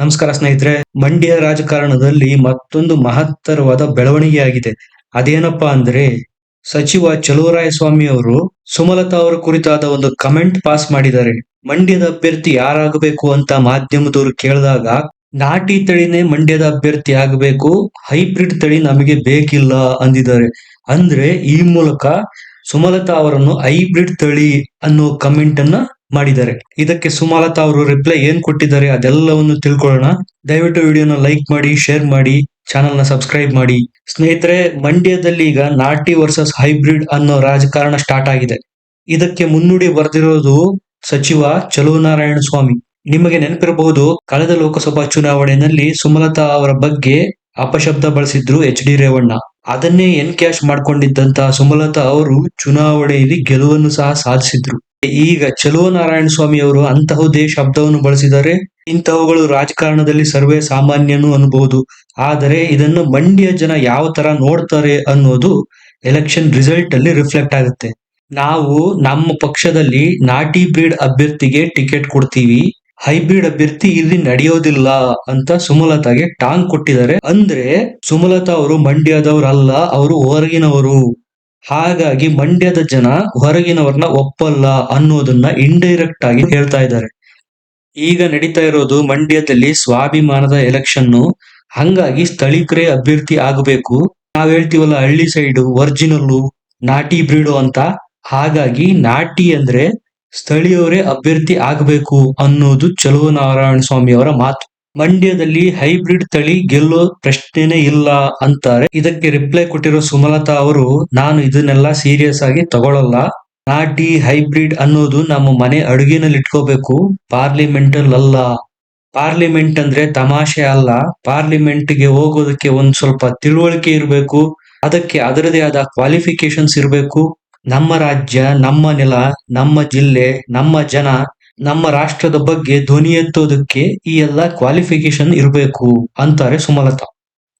ನಮಸ್ಕಾರ ಸ್ನೇಹಿತರೆ, ಮಂಡ್ಯ ರಾಜಕಾರಣದಲ್ಲಿ ಮತ್ತೊಂದು ಮಹತ್ತರವಾದ ಬೆಳವಣಿಗೆಯಾಗಿದೆ. ಅದೇನಪ್ಪಾ ಅಂದ್ರೆ, ಸಚಿವ ಚಲುವರಾಯಸ್ವಾಮಿ ಅವರು ಸುಮಲತಾ ಅವರ ಕುರಿತಾದ ಒಂದು ಕಮೆಂಟ್ ಪಾಸ್ ಮಾಡಿದ್ದಾರೆ. ಮಂಡ್ಯದ ಅಭ್ಯರ್ಥಿ ಯಾರಾಗಬೇಕು ಅಂತ ಮಾಧ್ಯಮದವರು ಕೇಳಿದಾಗ, ನಾಟಿ ತಳಿನೇ ಮಂಡ್ಯದ ಅಭ್ಯರ್ಥಿ ಆಗಬೇಕು, ಹೈಬ್ರಿಡ್ ತಳಿ ನಮಗೆ ಬೇಕಿಲ್ಲ ಅಂದಿದ್ದಾರೆ. ಅಂದ್ರೆ ಈ ಮೂಲಕ ಸುಮಲತಾ ಅವರನ್ನು ಹೈಬ್ರಿಡ್ ತಳಿ ಅನ್ನೋ ಕಮೆಂಟ್ ಅನ್ನ ಮಾಡಿದ್ದಾರೆ. ಇದಕ್ಕೆ ಸುಮಲತಾ ಅವರು ರಿಪ್ಲೈ ಏನ್ ಕೊಟ್ಟಿದ್ದಾರೆ ಅದೆಲ್ಲವನ್ನು ತಿಳ್ಕೊಳ್ಳೋಣ. ದಯವಿಟ್ಟು ವಿಡಿಯೋನ ಲೈಕ್ ಮಾಡಿ ಶೇರ್ ಮಾಡಿ ಚಾನೆಲ್ನ ಸಬ್ಸ್ಕ್ರೈಬ್ ಮಾಡಿ. ಸ್ನೇಹಿತರೆ, ಮಂಡ್ಯದಲ್ಲಿ ಈಗ ನಾಟಿ ವರ್ಸಸ್ ಹೈಬ್ರಿಡ್ ಅನ್ನೋ ರಾಜಕಾರಣ ಸ್ಟಾರ್ಟ್ ಆಗಿದೆ. ಇದಕ್ಕೆ ಮುನ್ನುಡಿ ಬರೆದಿರೋದು ಸಚಿವ ಚಲುವನಾರಾಯಣ ಸ್ವಾಮಿ. ನಿಮಗೆ ನೆನಪಿರಬಹುದು, ಕಳೆದ ಲೋಕಸಭಾ ಚುನಾವಣೆಯಲ್ಲಿ ಸುಮಲತಾ ಅವರ ಬಗ್ಗೆ ಅಪಶಬ್ದ ಬಳಸಿದ್ರು ಎಚ್ ಡಿ ರೇವಣ್ಣ. ಅದನ್ನೇ ಎನ್ ಕ್ಯಾಶ್ ಮಾಡ್ಕೊಂಡಿದ್ದಂತಹ ಸುಮಲತಾ ಅವರು ಚುನಾವಣೆಯಲ್ಲಿ ಗೆಲುವನ್ನು ಸಹ ಸಾಧಿಸಿದ್ರು. ಈಗ ಚಲೋ ನಾರಾಯಣ ಸ್ವಾಮಿ ಅವರು ಅಂತಹುದೇ ಶಬ್ದವನ್ನು ಬಳಸಿದ್ದಾರೆ ಇಂತಹವುಗಳು ರಾಜಕಾರಣದಲ್ಲಿ ಸರ್ವೇ ಸಾಮಾನ್ಯನು ಅನ್ಬಹುದು. ಆದರೆ ಇದನ್ನು ಮಂಡ್ಯ ಜನ ಯಾವ ತರ ನೋಡ್ತಾರೆ ಅನ್ನೋದು ಎಲೆಕ್ಷನ್ ರಿಸಲ್ಟ್ ಅಲ್ಲಿ ರಿಫ್ಲೆಕ್ಟ್ ಆಗುತ್ತೆ. ನಾವು ನಮ್ಮ ಪಕ್ಷದಲ್ಲಿ ನಾಟಿ ಬ್ರೀಡ್ ಅಭ್ಯರ್ಥಿಗೆ ಟಿಕೆಟ್ ಕೊಡ್ತೀವಿ. ಹೈಬ್ರಿಡ್ ಅಭ್ಯರ್ಥಿ ಇಲ್ಲಿ ನಡೆಯೋದಿಲ್ಲ ಅಂತ ಸುಮಲತಾಗೆ ಟಾಂಗ್ ಕೊಟ್ಟಿದ್ದಾರೆ. ಅಂದ್ರೆ ಸುಮಲತಾ ಅವರು ಮಂಡ್ಯದವರಲ್ಲ, ಅವರು ಹೊರಗಿನವರು. ಹಾಗಾಗಿ ಮಂಡ್ಯದ ಜನ ಹೊರಗಿನವ್ರನ್ನ ಒಪ್ಪಲ್ಲ ಅನ್ನೋದನ್ನ ಇಂಡೈರೆಕ್ಟ್ ಆಗಿ ಹೇಳ್ತಾ ಇದ್ದಾರೆ. ಈಗ ನಡೀತಾ ಇರೋದು ಮಂಡ್ಯದಲ್ಲಿ ಸ್ವಾಭಿಮಾನದ ಎಲೆಕ್ಷನ್ ಹಂಗಾಗಿ ಸ್ಥಳೀಕರೇ ಅಭ್ಯರ್ಥಿ ಆಗಬೇಕು. ನಾವ್ ಹೇಳ್ತೀವಲ್ಲ ಹಳ್ಳಿ ಸೈಡು ಒರಿಜಿನಲ್ಲು ನಾಟಿ ಬ್ರೀಡು ಅಂತ. ಹಾಗಾಗಿ ನಾಟಿ ಅಂದ್ರೆ ಸ್ಥಳೀಯವರೇ ಅಭ್ಯರ್ಥಿ ಆಗಬೇಕು ಅನ್ನೋದು ಚಲುವನಾರಾಯಣ ಸ್ವಾಮಿ ಅವರ ಮಾತು. ಮಂಡ್ಯದಲ್ಲಿ ಹೈಬ್ರಿಡ್ ತಳಿ ಗೆಲ್ಲೋ ಪ್ರಶ್ನೆನೇ ಇಲ್ಲ ಅಂತಾರೆ. ಇದಕ್ಕೆ ರಿಪ್ಲೈ ಕೊಟ್ಟಿರೋ ಸುಮಲತಾ ಅವರು, ನಾನು ಇದನ್ನೆಲ್ಲ ಸೀರಿಯಸ್ ಆಗಿ ತಗೊಳ್ಳಲ್ಲ ನಾಟಿ ಹೈಬ್ರಿಡ್ ಅನ್ನೋದು ನಮ್ಮ ಮನೆ ಅಡುಗೆನಲ್ಲಿ ಇಟ್ಕೋಬೇಕು ಪಾರ್ಲಿಮೆಂಟ್ ಅಲ್ಲ ಪಾರ್ಲಿಮೆಂಟ್ ಅಂದ್ರೆ ತಮಾಷೆ ಅಲ್ಲ. ಪಾರ್ಲಿಮೆಂಟ್ಗೆ ಹೋಗೋದಕ್ಕೆ ಒಂದ್ ಸ್ವಲ್ಪ ತಿಳುವಳಿಕೆ ಇರಬೇಕು. ಅದಕ್ಕೆ ಅದರದೇ ಆದ ಕ್ವಾಲಿಫಿಕೇಶನ್ಸ್ ಇರಬೇಕು. ನಮ್ಮ ರಾಜ್ಯ, ನಮ್ಮ ನೆಲ, ನಮ್ಮ ಜಿಲ್ಲೆ, ನಮ್ಮ ಜನ ನಮ್ಮ ರಾಷ್ಟ್ರದ ಬಗ್ಗೆ ಧ್ವನಿ ಎತ್ತೋದಕ್ಕೆ ಈ ಎಲ್ಲ ಕ್ವಾಲಿಫಿಕೇಶನ್ ಇರಬೇಕು ಅಂತಾರೆ ಸುಮಲತಾ.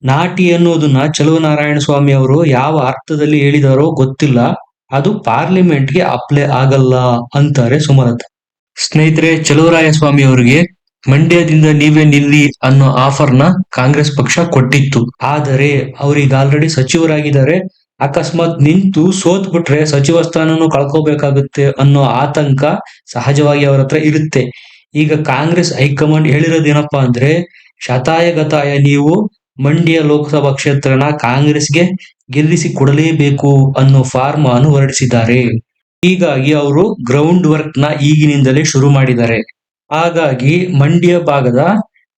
ನಾಟಿ ಅನ್ನೋದನ್ನ ಚಲುವನಾರಾಯಣ ಸ್ವಾಮಿ ಅವರು ಯಾವ ಅರ್ಥದಲ್ಲಿ ಹೇಳಿದಾರೋ ಗೊತ್ತಿಲ್ಲ, ಅದು ಪಾರ್ಲಿಮೆಂಟ್ಗೆ ಅಪ್ಲೈ ಆಗಲ್ಲ ಅಂತಾರೆ ಸುಮಲತಾ. ಸ್ನೇಹಿತರೆ, ಚಲುವರಾಯ ಸ್ವಾಮಿ ಅವರಿಗೆ ಮಂಡ್ಯದಿಂದ ನೀವೇ ನಿಲ್ಲಿ ಅನ್ನೋ ಆಫರ್ನ ಕಾಂಗ್ರೆಸ್ ಪಕ್ಷ ಕೊಟ್ಟಿತ್ತು. ಆದರೆ ಅವ್ರಿಗೆ ಆಲ್ರೆಡಿ ಸಚಿವರಾಗಿದ್ದಾರೆ ಅಕಸ್ಮಾತ್ ನಿಂತು ಸೋತ್ ಬಿಟ್ರೆ ಸಚಿವ ಸ್ಥಾನನು ಕಳ್ಕೋಬೇಕಾಗುತ್ತೆ ಅನ್ನೋ ಆತಂಕ ಸಹಜವಾಗಿ ಅವರ ಹತ್ರ ಇರುತ್ತೆ. ಈಗ ಕಾಂಗ್ರೆಸ್ ಹೈಕಮಾಂಡ್ ಹೇಳಿರೋದೇನಪ್ಪಾ ಅಂದ್ರೆ ಶತಾಯಗತಾಯ ನೀವು ಮಂಡ್ಯ ಲೋಕಸಭಾ ಕ್ಷೇತ್ರನ ಕಾಂಗ್ರೆಸ್ಗೆ ಗೆಲ್ಲಿಸಿ ಕೊಡಲೇಬೇಕು ಅನ್ನೋ ಫಾರ್ಮ್ ಅನ್ನು ಹೊರಡಿಸಿದ್ದಾರೆ. ಹೀಗಾಗಿ ಅವರು ಗ್ರೌಂಡ್ ವರ್ಕ್ನ ಈಗಿನಿಂದಲೇ ಶುರು ಮಾಡಿದ್ದಾರೆ. ಹಾಗಾಗಿ ಮಂಡ್ಯ ಭಾಗದ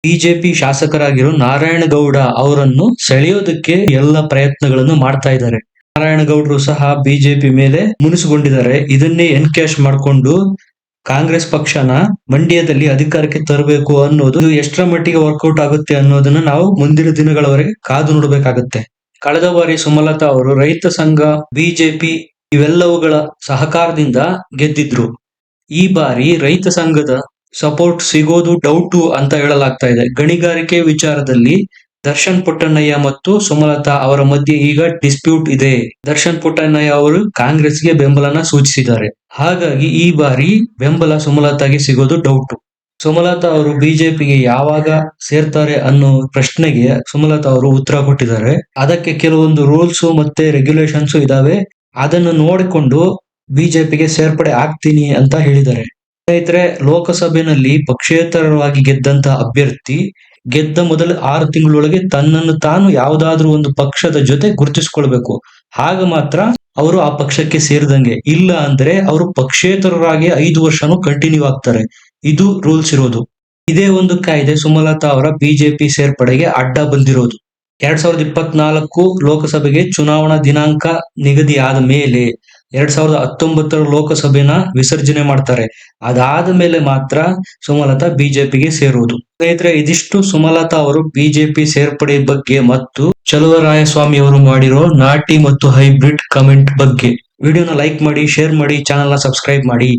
ಬಿಜೆಪಿ ಶಾಸಕರಾಗಿರೋ ನಾರಾಯಣಗೌಡ ಅವರನ್ನು ಸೆಳೆಯೋದಕ್ಕೆ ಎಲ್ಲ ಪ್ರಯತ್ನಗಳನ್ನು ಮಾಡ್ತಾ ಇದ್ದಾರೆ. ನಾರಾಯಣಗೌಡರು ಸಹ ಬಿಜೆಪಿ ಮೇಲೆ ಮುನಿಸಿಕೊಂಡಿದ್ದಾರೆ. ಇದನ್ನೇ ಎನ್ಕ್ಯಾಶ್ ಮಾಡಿಕೊಂಡು ಕಾಂಗ್ರೆಸ್ ಪಕ್ಷನ ಮಂಡ್ಯದಲ್ಲಿ ಅಧಿಕಾರಕ್ಕೆ ತರಬೇಕು ಅನ್ನೋದು ಎಷ್ಟರ ಮಟ್ಟಿಗೆ ವರ್ಕೌಟ್ ಆಗುತ್ತೆ ಅನ್ನೋದನ್ನ ನಾವು ಮುಂದಿನ ದಿನಗಳವರೆಗೆ ಕಾದು ನೋಡಬೇಕಾಗುತ್ತೆ. ಕಳೆದ ಬಾರಿ ಸುಮಲತಾ ಅವರು ರೈತ ಸಂಘ, ಬಿಜೆಪಿ ಇವೆಲ್ಲವುಗಳ ಸಹಕಾರದಿಂದ ಗೆದ್ದಿದ್ರು. ಈ ಬಾರಿ ರೈತ ಸಂಘದ ಸಪೋರ್ಟ್ ಸಿಗೋದು ಡೌಟು ಅಂತ ಹೇಳಲಾಗ್ತಾ ಇದೆ. ಗಣಿಗಾರಿಕೆ ವಿಚಾರದಲ್ಲಿ ದರ್ಶನ್ ಪುಟ್ಟಣ್ಣಯ್ಯ ಮತ್ತು ಸುಮಲತಾ ಅವರ ಮಧ್ಯೆ ಈಗ ಡಿಸ್ಪ್ಯೂಟ್ ಇದೆ. ದರ್ಶನ್ ಪುಟ್ಟಣ್ಣಯ್ಯ ಅವರು ಕಾಂಗ್ರೆಸ್ಗೆ ಬೆಂಬಲನ ಸೂಚಿಸಿದ್ದಾರೆ. ಹಾಗಾಗಿ ಈ ಬಾರಿ ಬೆಂಬಲ ಸುಮಲತಾಗೆ ಸಿಗೋದು ಡೌಟ್ ಸುಮಲತಾ ಅವರು ಬಿಜೆಪಿಗೆ ಯಾವಾಗ ಸೇರ್ತಾರೆ ಅನ್ನೋ ಪ್ರಶ್ನೆಗೆ ಸುಮಲತಾ ಅವರು ಉತ್ತರ ಕೊಟ್ಟಿದ್ದಾರೆ. ಅದಕ್ಕೆ ಕೆಲವೊಂದು ರೂಲ್ಸ್ ಮತ್ತೆ ರೆಗ್ಯುಲೇಷನ್ಸ್ ಇದಾವೆ. ಅದನ್ನು ನೋಡಿಕೊಂಡು ಬಿಜೆಪಿಗೆ ಸೇರ್ಪಡೆ ಆಗ್ತೀನಿ ಅಂತ ಹೇಳಿದ್ದಾರೆ. ಸ್ನೇಹಿತರೆ, ಲೋಕಸಭೆಯಲ್ಲಿ ಪಕ್ಷೇತರವಾಗಿ ಗೆದ್ದಂತ ಅಭ್ಯರ್ಥಿ ಗೆದ್ದ ಮೊದಲ ಆರು ತಿಂಗಳೊಳಗೆ ತನ್ನನ್ನು ತಾನು ಯಾವುದಾದ್ರೂ ಒಂದು ಪಕ್ಷದ ಜೊತೆ ಗುರುತಿಸ್ಕೊಳ್ಬೇಕು. ಆಗ ಮಾತ್ರ ಅವರು ಆ ಪಕ್ಷಕ್ಕೆ ಸೇರಿದಂಗೆ. ಇಲ್ಲ ಅಂದ್ರೆ ಅವರು ಪಕ್ಷೇತರರಾಗಿ ಐದು ವರ್ಷನೂ ಕಂಟಿನ್ಯೂ ಆಗ್ತಾರೆ. ಇದು ರೂಲ್ಸ್ ಇರೋದು. ಇದೇ ಒಂದು ಕಾಯ್ದೆ ಸುಮಲತಾ ಅವರ ಬಿಜೆಪಿ ಸೇರ್ಪಡೆಗೆ ಅಡ್ಡ ಬಂದಿರೋದು. ಎರಡ್ ಸಾವಿರದ ಇಪ್ಪತ್ನಾಲ್ಕು ಲೋಕಸಭೆಗೆ ಚುನಾವಣಾ ದಿನಾಂಕ ನಿಗದಿ ಆದ ಮೇಲೆ ಎರಡ್ ಸಾವಿರದ ಹತ್ತೊಂಬತ್ತರ ಲೋಕಸಭೆನ ವಿಸರ್ಜನೆ ಮಾಡ್ತಾರೆ. ಅದಾದ ಮೇಲೆ ಮಾತ್ರ ಸುಮಲತಾ ಬಿಜೆಪಿಗೆ ಸೇರುವುದು. ಸ್ನೇಹಿತರೆ, ಇದಿಷ್ಟು ಸುಮಲತಾ ಅವರು ಬಿಜೆಪಿ ಸೇರ್ಪಡೆ ಬಗ್ಗೆ ಮತ್ತು ಚಲುವರಾಯಸ್ವಾಮಿ ಅವರು ಮಾಡಿರೋ ನಾಟಿ ಮತ್ತು ಹೈಬ್ರಿಡ್ ಕಮೆಂಟ್ ಬಗ್ಗೆ. ವಿಡಿಯೋನ ಲೈಕ್ ಮಾಡಿ, ಶೇರ್ ಮಾಡಿ ಚಾನೆಲ್ನ ಸಬ್ಸ್ಕ್ರೈಬ್ ಮಾಡಿ.